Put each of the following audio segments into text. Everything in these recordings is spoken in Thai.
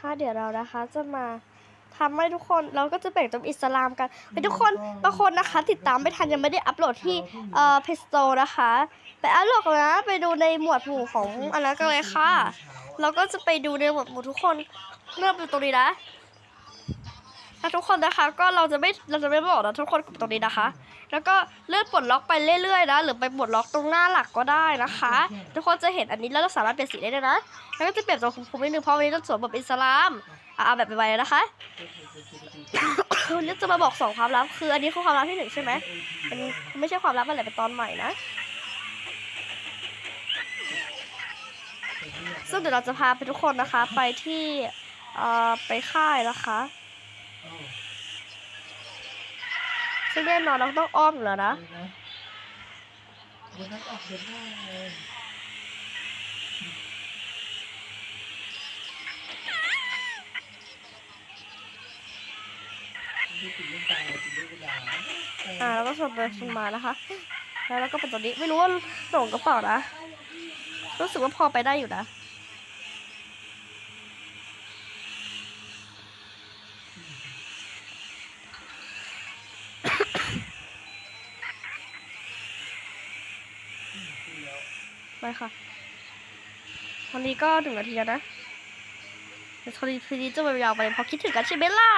นะคะ เดี๋ยวเรานะคะจะมาทำให้ทุกคนเราก็จะแบ่งเป็นอิสลามกันไปทุกคนบางคนนะคะ ติดตามไม่ทันยังไม่ได้อัปโหลดที่เอ่อเพจโตนะคะ ไปอัปโหลดกันนะไปดูในหมวดหมู่ของอันนั้นกันเลยค่ะ เราก็จะไปดูในหมวดหมู่ทุกคนเริ่มดูตรงนี้นะ ถ้าทุกคนนะคะก็เราจะไม่เราจะไม่บอกนะทุกคนกดตรงนี้นะคะ แล้วก็เลื่อนปลดล็อกไปเรื่อยๆนะหรือไปปลดล็อกตรงหน้าหลักก็ได้นะคะ ทุกคนจะเห็นอันนี้แล้วเราสามารถเปลี่ยนสีได้ด้วยนะแล้วก็จะเปลี่ยนตัวคุมคุมนิดนึงเพราะวันนี้เราสวมแบบอิสลามเอาแบบไปไวๆนะคะวันนี้จะมาบอกสองความลับคืออันนี้คือความลับที่หนึ่งใช่ไหมเป็นไม่ใช่ความลับอะไรเป็นตอนใหม่นะซึ่งเดี๋ยวเราจะพาไปทุกคนนะคะ ไปที่เอ่อไปค่ายนะคะ ซึ่งแน่นอนเราต้องอ้อมอยู่แล้วนะเดี๋ยวนัดออกเดินหน้าเลยดูติดเล่นตาติดเล่นกระดาษอ่าแล้วก็ชนไปชนมานะคะ แล้วเราก็เป็นตัวนี้ไม่รู้ว่าหลงกระเป๋านะ รู้สึกว่าพอไปได้อยู่นะ ไปค่ะวันนี้ก็ถึงนาทีแล้วนะเดี๋ยวทีนี้จะไปยาวไปเพราะคิดถึงกันใช่ไหมล่ะ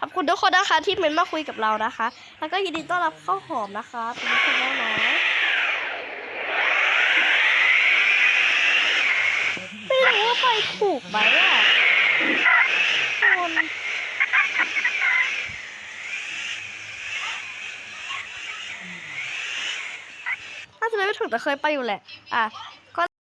ขอบคุณทุกคนนะคะที่เมนมาคุยกับเรานะคะ แล้วก็ยินดีต้อนรับข้าวหอมนะคะเป็นคนน้องน้อยไม่รู้ว่าไปถูกไหมอะคนน่าจะไม่ถูกแต่เคยไปอยู่แหละ อะ